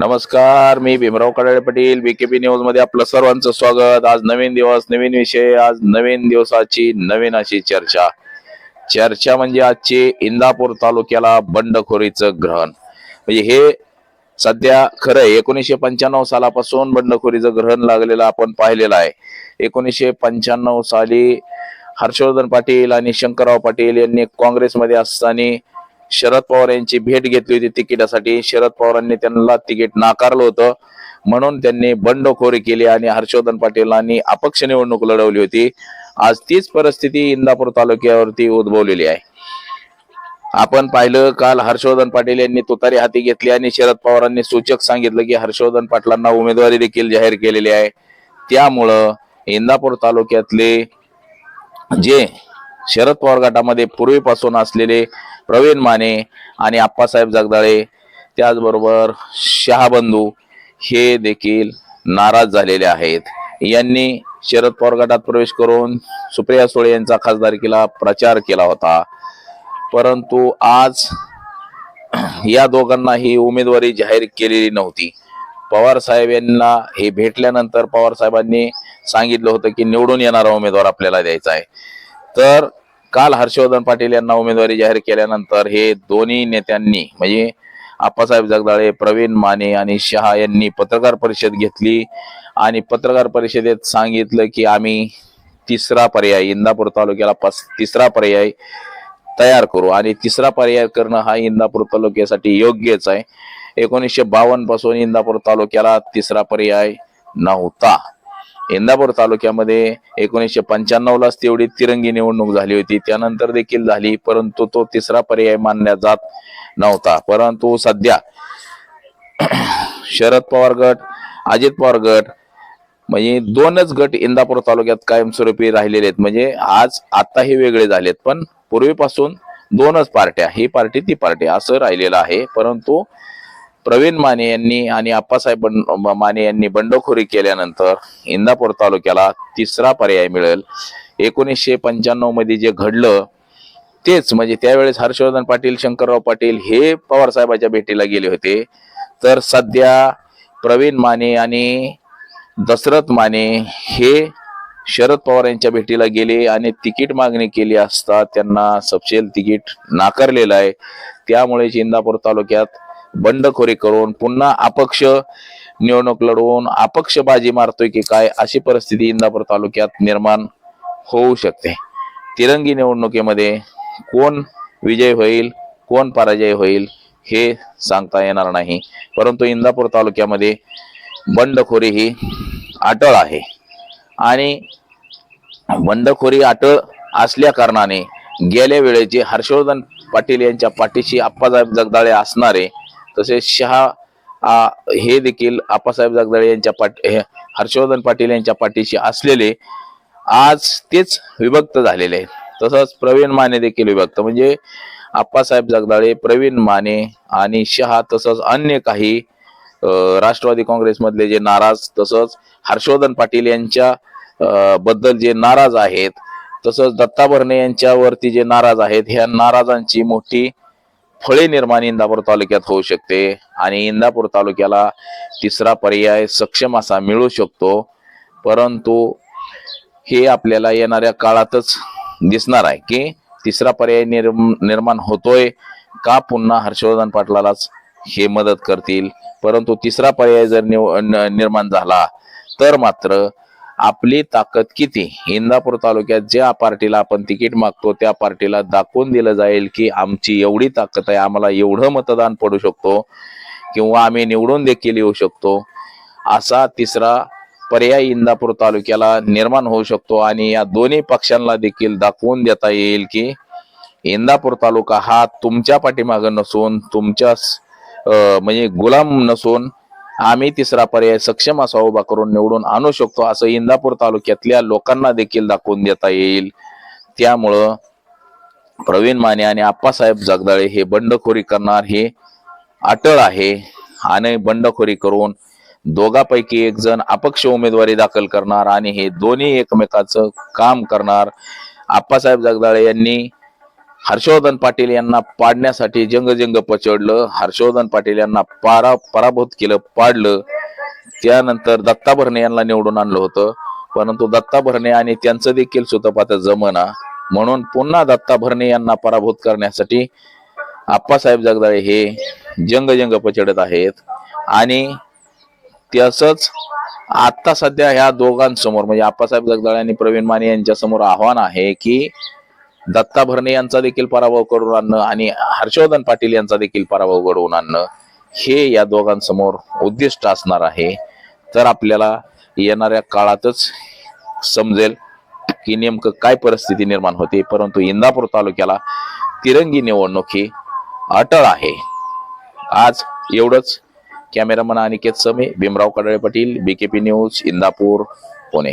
नमस्कार मी भीमराव कडाळे पाटील बीकेपी न्यूजमध्ये आपलं सर्वांचं स्वागत. आज नवीन दिवस नवीन विषय आज नवीन दिवसाची नवीन अशी चर्चा. चर्चा म्हणजे आजची इंदापूर तालुक्याला बंडखोरीचं ग्रहण. म्हणजे हे सध्या खरं एकोणीसशे पंच्याण्णव सालापासून बंडखोरीचं ग्रहण लागलेलं आपण पाहिलेलं आहे. एकोणीसशे पंच्याण्णव साली हर्षवर्धन पाटील आणि शंकरराव पाटील यांनी काँग्रेसमध्ये असताना शरद पवार यांची भेट घेतली होती तिकिटासाठी. शरद पवारांनी त्यांना तिकीट नाकारलं होतं. म्हणून त्यांनी बंडखोरी केली आणि हर्षवर्धन पाटीलांनी अपक्ष निवडणूक लढवली होती. आज तीच परिस्थिती इंदापूर तालुक्यावरती उद्भवलेली आहे. आपण पाहिलं काल हर्षवर्धन पाटील यांनी तुतारी हाती घेतली आणि शरद पवारांनी सूचक सांगितलं की हर्षवर्धन पाटलांना उमेदवारी देखील जाहीर केलेली आहे. त्यामुळं इंदापूर तालुक्यातले जे शरद पवार गटामध्ये पूर्वीपासून असलेले प्रवीण माने आणि आप्पासाहेब जगदाळे त्याचबरोबर शहाबंधू हे देखील नाराज झालेले आहेत. यांनी शरद पवार गटात प्रवेश करून सुप्रिया सुळे यांचा खासदारकीला प्रचार केला होता. परंतु आज या दोघांना ही उमेदवारी जाहीर केलेली नव्हती. पवार साहेब यांना हे भेटल्यानंतर पवार साहेबांनी सांगितलं होतं की निवडून येणारा उमेदवार आपल्याला द्यायचा आहे. तर काल हर्षवर्धन पाटील यांना उमेदवारी जाहीर केल्यानंतर हे दोन्ही नेत्यांनी म्हणजे आप्पासाहेब जगदाळे प्रवीण माने आणि शहा यांनी पत्रकार परिषद घेतली आणि पत्रकार परिषदेत सांगितलं की आम्ही तिसरा पर्याय इंदापूर तालुक्याला पस तिसरा पर्याय तयार करू आणि तिसरा पर्याय करणं हा इंदापूर तालुक्यासाठी योग्यच आहे. एकोणीसशे बावन्नपासून इंदापूर तालुक्याला तिसरा पर्याय नव्हता. इंदापूर तालुक्यामध्ये एकोणीसशे पंच्याण्णव लाच तेवढी तिरंगी निवडणूक झाली होती. त्यानंतर देखील झाली परंतु तो तिसरा पर्याय मानला जात नव्हता. परंतु सध्या शरद पवार गट अजित पवार गट म्हणजे दोनच गट इंदापूर तालुक्यात कायमस्वरूपी राहिलेले आहेत. म्हणजे आज आता हे वेगळे झालेत पण पूर्वीपासून दोनच पार्ट्या ही पार्टी ती पार्टी असं राहिलेलं आहे. परंतु प्रवीण माने यांनी आणि आप्पासाहेब माने यांनी बंडखोरी केल्यानंतर इंदापूर तालुक्याला तिसरा पर्याय मिळेल. एकोणीसशे पंच्याण्णवमध्ये जे घडलं तेच म्हणजे त्यावेळेस हर्षवर्धन पाटील शंकरराव पाटील हे पवारसाहेबाच्या भेटीला गेले होते. तर सध्या प्रवीण माने आणि दशरथ माने हे शरद पवार यांच्या भेटीला गेले आणि तिकीट मागणी केली असता त्यांना सपशेल तिकीट नाकारलेलं आहे. त्यामुळे इंदापूर तालुक्यात बंडखोरी करून पुन्हा अपक्ष निवडणूक लढवून अपक्ष बाजी मारतोय की काय अशी परिस्थिती इंदापूर तालुक्यात निर्माण होऊ शकते. तिरंगी निवडणुकीमध्ये कोण विजय होईल कोण पराजय होईल हे सांगता येणार नाही. परंतु इंदापूर तालुक्यामध्ये बंडखोरी ही अटळ आहे. आणि बंडखोरी अटळ असल्या कारणाने गेल्या वेळेचे हर्षवर्धन पाटील यांच्या पाठीशी आप्पासाहेब जगदाळे असणारे तसेच शहा आ, हे देखील आप्पासाहेब जगदाळे यांच्या पाठ हे हर्षवर्धन पाटील यांच्या पाठीशी असलेले आज तेच विभक्त झालेले आहेत. तसंच प्रवीण माने देखील विभक्त. म्हणजे आप्पासाहेब जगदाळे प्रवीण माने आणि शहा तसंच अन्य काही राष्ट्रवादी काँग्रेसमधले जे नाराज तसंच हर्षवर्धन पाटील यांच्या बद्दल जे नाराज आहेत तसंच दत्ता भरणे यांच्यावरती जे नाराज आहेत ह्या नाराजांची मोठी फळे निर्माण इंदापूर तालुक्यात होऊ शकते आणि इंदापूर तालुक्याला तिसरा पर्याय सक्षम असा मिळू शकतो. परंतु हे आपल्याला येणाऱ्या काळातच दिसणार आहे की तिसरा पर्याय निर्म- निर्माण होतोय का पुन्हा हर्षवर्धन पाटलालाच हे मदत करतील. परंतु तिसरा पर्याय जर निव- न- निर्माण झाला तर मात्र आपली ताकद किती? इंदापूर तालुक्यात ज्या पार्टीला आपण तिकीट मागतो त्या पार्टीला दाखवून दिलं जाईल की आमची एवढी ताकद आहे आम्हाला एवढं मतदान पडू शकतो किंवा आम्ही निवडून देखील येऊ शकतो. असा तिसरा पर्याय इंदापूर तालुक्याला निर्माण होऊ शकतो आणि या दोन्ही पक्षांना देखील दाखवून देता येईल की इंदापूर तालुका हा तुमच्या पाठीमागं नसून तुमच्या म्हणजे गुलाम नसून आम्ही तिसरा पर्याय सक्षम असा उभा करून निवडून आणू शकतो असं इंदापूर तालुक्यातल्या लोकांना देखील दाखवून देता येईल. त्यामुळं प्रवीण माने आणि आप्पासाहेब जगदाळे हे बंडखोरी करणार हे अटळ आहे. आणि बंडखोरी करून दोघापैकी एक जण अपक्ष उमेदवारी दाखल करणार आणि हे दोन्ही एकमेकाचं काम करणार. आप्पासाहेब जगदाळे यांनी हर्षवर्धन पाटील यांना पाडण्यासाठी जंगजंग पचडलं हर्षवर्धन पाटील यांना पारा पराभूत केलं पाडलं. त्यानंतर दत्ता भरणे यांना निवडून आणलं होतं. परंतु दत्ता भरणे आणि त्यांचं देखील सुतपात जमना. म्हणून पुन्हा दत्ता भरणे यांना पराभूत करण्यासाठी आप्पासाहेब जगदाळे हे जंग जंग पचडत आहेत. आणि तसच आता सध्या ह्या दोघांसमोर म्हणजे आप्पासाहेब जगदाळे आणि प्रवीण माने यांच्या समोर आव्हान आहे की दत्ता भरणे यांचा देखील पराभव करून आणणं आणि हर्षवर्धन पाटील यांचा देखील पराभव घडवून आणणं हे या दोघांसमोर उद्दिष्ट असणार आहे. तर आपल्याला येणाऱ्या काळातच समजेल की नेमकं काय परिस्थिती निर्माण होते. परंतु इंदापूर तालुक्याला तिरंगी निवडणूक ही अटळ आहे. आज एवढंच. कॅमेरामन अनिकेत समे भीमराव कडळे पाटील बीकेपी न्यूज इंदापूर पुणे.